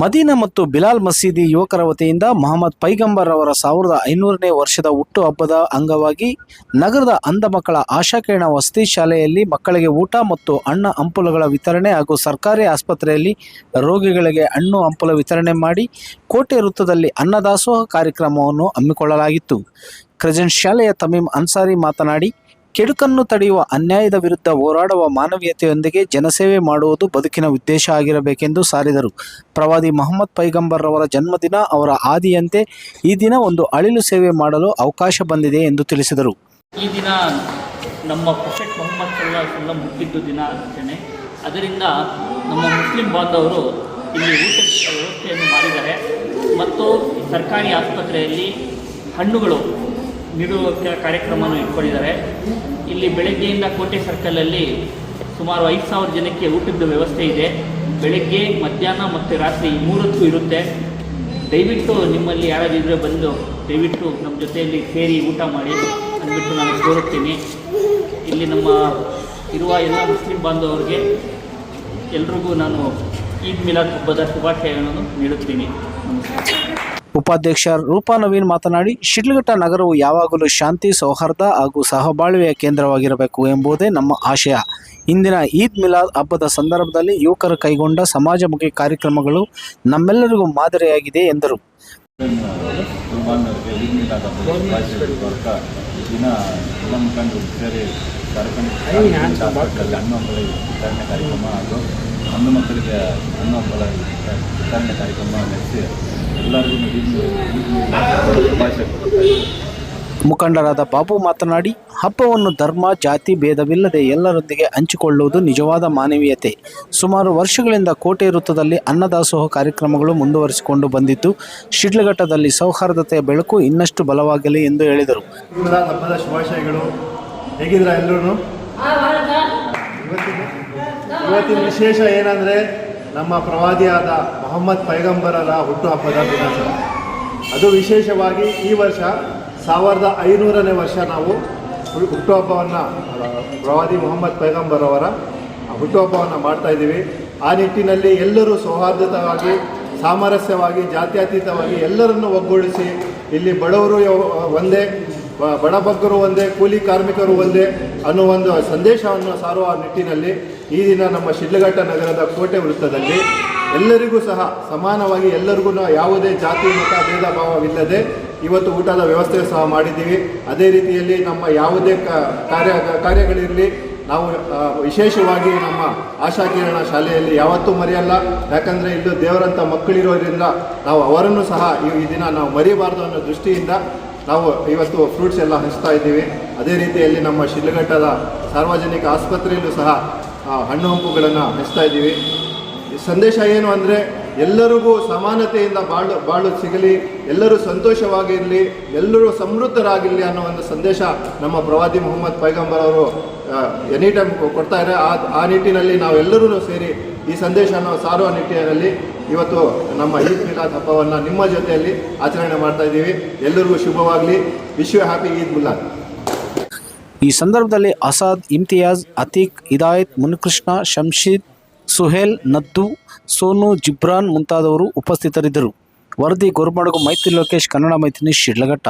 ಮದೀನಾ ಮತ್ತು ಬಿಲಾಲ್ ಮಸೀದಿ ಯುವಕರ ವತಿಯಿಂದ ಮೊಹಮ್ಮದ್ ಪೈಗಂಬರ್ ಅವರ ಸಾವಿರದ ಐನೂರನೇ ವರ್ಷದ ಹುಟ್ಟು ಹಬ್ಬದ ಅಂಗವಾಗಿ ನಗರದ ಅಂಧ ಮಕ್ಕಳ ಆಶಾಕಿರಣ ವಸತಿ ಶಾಲೆಯಲ್ಲಿ ಮಕ್ಕಳಿಗೆ ಊಟ ಮತ್ತು ಹಣ್ಣು ಹಂಪಲುಗಳ ವಿತರಣೆ ಹಾಗೂ ಸರ್ಕಾರಿ ಆಸ್ಪತ್ರೆಯಲ್ಲಿ ರೋಗಿಗಳಿಗೆ ಹಣ್ಣು ಹಂಪಲು ವಿತರಣೆ ಮಾಡಿ ಕೋಟೆ ವೃತ್ತದಲ್ಲಿ ಅನ್ನದಾಸೋಹ ಕಾರ್ಯಕ್ರಮವನ್ನು ಹಮ್ಮಿಕೊಳ್ಳಲಾಗಿತ್ತು. ಕ್ರೆಜೆಂಟ್ ಶಾಲೆಯ ತಮೀಮ್ ಅನ್ಸಾರಿ ಮಾತನಾಡಿ ಕೆಡುಕನ್ನು ತಡೆಯುವ ಅನ್ಯಾಯದ ವಿರುದ್ಧ ಹೋರಾಡುವ ಮಾನವೀಯತೆಯೊಂದಿಗೆ ಜನಸೇವೆ ಮಾಡುವುದು ಬದುಕಿನ ಉದ್ದೇಶ ಆಗಿರಬೇಕೆಂದು ಸಾರಿದರು. ಪ್ರವಾದಿ ಮೊಹಮ್ಮದ್ ಪೈಗಂಬರ್ ಅವರ ಜನ್ಮದಿನ ಅವರ ಆದಿಯಂತೆ ಈ ದಿನ ಒಂದು ಅಳಿಲು ಸೇವೆ ಮಾಡಲು ಅವಕಾಶ ಬಂದಿದೆ ಎಂದು ತಿಳಿಸಿದರು. ಈ ದಿನ ನಮ್ಮ ಪ್ರೊಫೆಟ್ ಮೊಹಮ್ಮದ್ ಸಲ್ಲಾ ದಿನ ಆಚರಣೆ ಅದರಿಂದ ನಮ್ಮ ಮುಸ್ಲಿಂ ಬಾಂಧವರು ಇಲ್ಲಿ ಊಟದ ವ್ಯವಸ್ಥೆಯನ್ನು ಮಾಡಿದ್ದಾರೆ. ಮತ್ತು ಸರ್ಕಾರಿ ಆಸ್ಪತ್ರೆಯಲ್ಲಿ ಹಣ್ಣುಗಳು ನೀಡುವ ಕ- ಕಾರ್ಯಕ್ರಮವನ್ನು ಇಟ್ಕೊಂಡಿದ್ದಾರೆ. ಇಲ್ಲಿ ಬೆಳಗ್ಗೆಯಿಂದ ಕೋಟೆ ಸರ್ಕಲಲ್ಲಿ ಸುಮಾರು ಐದು ಸಾವಿರ ಜನಕ್ಕೆ ಊಟದ ವ್ಯವಸ್ಥೆ ಇದೆ. ಬೆಳಗ್ಗೆ, ಮಧ್ಯಾಹ್ನ ಮತ್ತು ರಾತ್ರಿ ಮೂರತ್ತು ಇರುತ್ತೆ. ದಯವಿಟ್ಟು ನಿಮ್ಮಲ್ಲಿ ಯಾರಾದಿದ್ರೆ ಬಂದು, ದಯವಿಟ್ಟು ನಮ್ಮ ಜೊತೆಯಲ್ಲಿ ಸೇರಿ ಊಟ ಮಾಡಿ ಅಂದ್ಬಿಟ್ಟು ನಾನು ಕೋರುತ್ತೀನಿ. ಇಲ್ಲಿ ನಮ್ಮ ಇರುವ ಎಲ್ಲ ಮುಸ್ಲಿಂ ಬಾಂಧವರಿಗೆ ಎಲ್ರಿಗೂ ನಾನು ಈದ್ ಮಿಲಾದ್ ಹಬ್ಬದ ಶುಭಾಶಯಗಳನ್ನು ನೀಡುತ್ತೀನಿ. ನಮಸ್ಕಾರ. ಉಪಾಧ್ಯಕ್ಷ ರೂಪಾ ನವೀನ್ ಮಾತನಾಡಿ, ಶಿಡ್ಲಘಟ್ಟ ನಗರವು ಯಾವಾಗಲೂ ಶಾಂತಿ, ಸೌಹಾರ್ದ ಹಾಗೂ ಸಹಬಾಳ್ವೆಯ ಕೇಂದ್ರವಾಗಿರಬೇಕು ಎಂಬುದೇ ನಮ್ಮ ಆಶಯ. ಇಂದಿನ ಈದ್ ಮಿಲಾದ್ ಹಬ್ಬದ ಸಂದರ್ಭದಲ್ಲಿ ಯುವಕರು ಕೈಗೊಂಡ ಸಮಾಜಮುಖಿ ಕಾರ್ಯಕ್ರಮಗಳು ನಮ್ಮೆಲ್ಲರಿಗೂ ಮಾದರಿಯಾಗಿದೆ ಎಂದರು. ಹಣ್ಣು ಮಕ್ಕಳಿಗೆ ಹಣ್ಣು ಹಬ್ಬದ ಕಾರ್ಯಕ್ರಮ ನಡೆಸಿ ಎಲ್ಲರಿಗೂ. ಮುಖಂಡರಾದ ಬಾಬು ಮಾತನಾಡಿ ಹಬ್ಬವನ್ನು ಧರ್ಮ ಜಾತಿ ಭೇದವಿಲ್ಲದೆ ಎಲ್ಲರೊಂದಿಗೆ ಹಂಚಿಕೊಳ್ಳುವುದು ನಿಜವಾದ ಮಾನವೀಯತೆ. ಸುಮಾರು ವರ್ಷಗಳಿಂದ ಕೋಟೆ ವೃತ್ತದಲ್ಲಿ ಅನ್ನದಾಸೋಹ ಕಾರ್ಯಕ್ರಮಗಳು ಮುಂದುವರಿಸಿಕೊಂಡು ಬಂದಿದ್ದು ಶಿಡ್ಲಘಟ್ಟದಲ್ಲಿ ಸೌಹಾರ್ದತೆಯ ಬೆಳಕು ಇನ್ನಷ್ಟು ಬಲವಾಗಲಿ ಎಂದು ಹೇಳಿದರು. ಮಿಲಾದ್ ಹಬ್ಬದ ಶುಭಾಶಯಗಳು. ಹೇಗಿದ್ರ ಎಲ್ಲರೂ? ಇವತ್ತಿನ ವಿಶೇಷ ಏನಂದರೆ ನಮ್ಮ ಪ್ರವಾದಿಯಾದ ಮೊಹಮ್ಮದ್ ಪೈಗಂಬರರ ಹುಟ್ಟುಹಬ್ಬದ ದಿನಾಚರಣೆ ಅದು ವಿಶೇಷವಾಗಿ ಈ ವರ್ಷ ಸಾವಿರದ ಐನೂರನೇ ವರ್ಷ ನಾವು ಹುಟ್ಟುಹಬ್ಬವನ್ನು ಪ್ರವಾದಿ ಮೊಹಮ್ಮದ್ ಪೈಗಂಬರವರ ಹುಟ್ಟುಹಬ್ಬವನ್ನು ಮಾಡ್ತಾಯಿದ್ದೀವಿ ಆ ನಿಟ್ಟಿನಲ್ಲಿ ಎಲ್ಲರೂ ಸೌಹಾರ್ದತವಾಗಿ ಸಾಮರಸ್ಯವಾಗಿ, ಜಾತ್ಯತೀತವಾಗಿ ಎಲ್ಲರನ್ನು ಒಗ್ಗೂಡಿಸಿ ಇಲ್ಲಿ ಬಡವರು ಒಂದೇ ಬಡಬಗ್ಗರು ಒಂದೇ, ಕೂಲಿ ಕಾರ್ಮಿಕರು ಒಂದೇ ಅನ್ನೋ ಒಂದು ಸಂದೇಶವನ್ನು ಸಾರುವ ನಿಟ್ಟಿನಲ್ಲಿ ಈ ದಿನ ನಮ್ಮ ಶಿಡ್ಲಘಟ್ಟ ನಗರದ ಕೋಟೆ ವೃತ್ತದಲ್ಲಿ ಎಲ್ಲರಿಗೂ ಸಹ ಸಮಾನವಾಗಿ ಎಲ್ಲರಿಗೂ ಯಾವುದೇ ಜಾತಿ, ಮತ, ಭೇದ, ಭಾವವಿಲ್ಲದೆ ಇವತ್ತು ಊಟದ ವ್ಯವಸ್ಥೆ ಸಹ ಮಾಡಿದ್ದೀವಿ. ಅದೇ ರೀತಿಯಲ್ಲಿ ನಮ್ಮ ಯಾವುದೇ ಕಾರ್ಯ, ಕಾರ್ಯಗಳಿರಲಿ, ನಾವು ವಿಶೇಷವಾಗಿ ನಮ್ಮ ಆಶಾಕಿರಣ ಶಾಲೆಯಲ್ಲಿ ಯಾವತ್ತೂ ಮರೆಯಲ್ಲ. ಯಾಕಂದರೆ ಇಲ್ಲೂ ದೇವರಂಥ ಮಕ್ಕಳಿರೋದ್ರಿಂದ ನಾವು ಅವರನ್ನು ಸಹ ಈ ದಿನ ನಾವು ಮರಿಬಾರ್ದು ಅನ್ನೋ ದೃಷ್ಟಿಯಿಂದ ನಾವು ಇವತ್ತು ಫ್ರೂಟ್ಸ್ ಎಲ್ಲ ಹಂಚ್ತಾ ಇದ್ದೀವಿ. ಅದೇ ರೀತಿಯಲ್ಲಿ ನಮ್ಮ ಶಿಡ್ಲಘಟ್ಟದ ಸಾರ್ವಜನಿಕ ಆಸ್ಪತ್ರೆಯಲ್ಲೂ ಸಹ ಹಣ್ಣು ಹಂಪುಗಳನ್ನು ಹಚ್ತಾ ಇದ್ದೀವಿ. ಸಂದೇಶ ಏನು ಅಂದರೆ, ಎಲ್ಲರಿಗೂ ಸಮಾನತೆಯಿಂದ ಬಾಳು ಬಾಳು ಸಿಗಲಿ, ಎಲ್ಲರೂ ಸಂತೋಷವಾಗಿರಲಿ, ಎಲ್ಲರೂ ಸಮೃದ್ಧರಾಗಿರಲಿ ಅನ್ನೋ ಒಂದು ಸಂದೇಶ ನಮ್ಮ ಪ್ರವಾದಿ ಮೊಹಮ್ಮದ್ ಪೈಗಂಬರ್ ಅವರು ಎನಿ ಟೈಮ್ ಕೊಡ್ತಾ ಇದ್ದಾರೆ. ಆ ಆ ನಿಟ್ಟಿನಲ್ಲಿ ನಾವೆಲ್ಲರೂ ಸೇರಿ ಈ ಸಂದೇಶವನ್ನು ಸಾರುವ ನಿಟ್ಟಿನಲ್ಲಿ ಇವತ್ತು ನಮ್ಮ ಈದ್ ಮಿಲಾದ್ ಹಬ್ಬವನ್ನು ನಿಮ್ಮ ಜೊತೆಯಲ್ಲಿ ಆಚರಣೆ ಮಾಡ್ತಾ ಇದ್ದೀವಿ. ಎಲ್ಲರಿಗೂ ಶುಭವಾಗಲಿ. ವಿಶ್ವ ಹ್ಯಾಪಿ ಈದ್ ಮಿಲಾದ್. ಈ ಸಂದರ್ಭದಲ್ಲಿ ಅಸಾದ್, ಇಮ್ತಿಯಾಜ್, ಅತೀಕ್, ಹಿದಾಯತ್, ಮುನ್ಕೃಷ್ಣ ಶಂಶೀದ್ ಸುಹೇಲ್, ನದ್ದು, ಸೋನು, ಜಿಬ್ರಾನ್ ಮುಂತಾದವರು ಉಪಸ್ಥಿತರಿದ್ದರು. ವರದಿ ಗೋರ್ಮಾಡಗು ಮೈತ್ರಿ ಲೋಕೇಶ್, ಕನ್ನಡ ಮೈತ್ರಿ ಶಿಡ್ಲಘಟ್ಟ.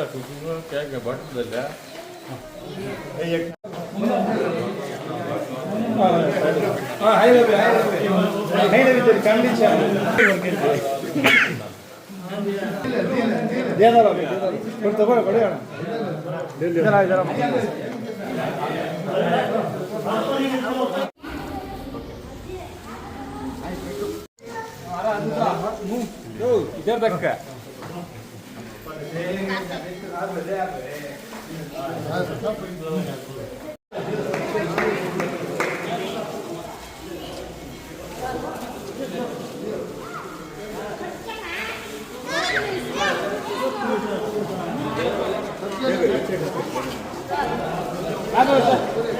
ರ ಕುಟುಂಬ ಕ್ಯಾಗ ಬಟ್ಟದಲ್ಲ ತಗೊಳ್ಳಿ ಕೊಡಿ ಅಣ್ಣ इधर तक Vamos, vamos.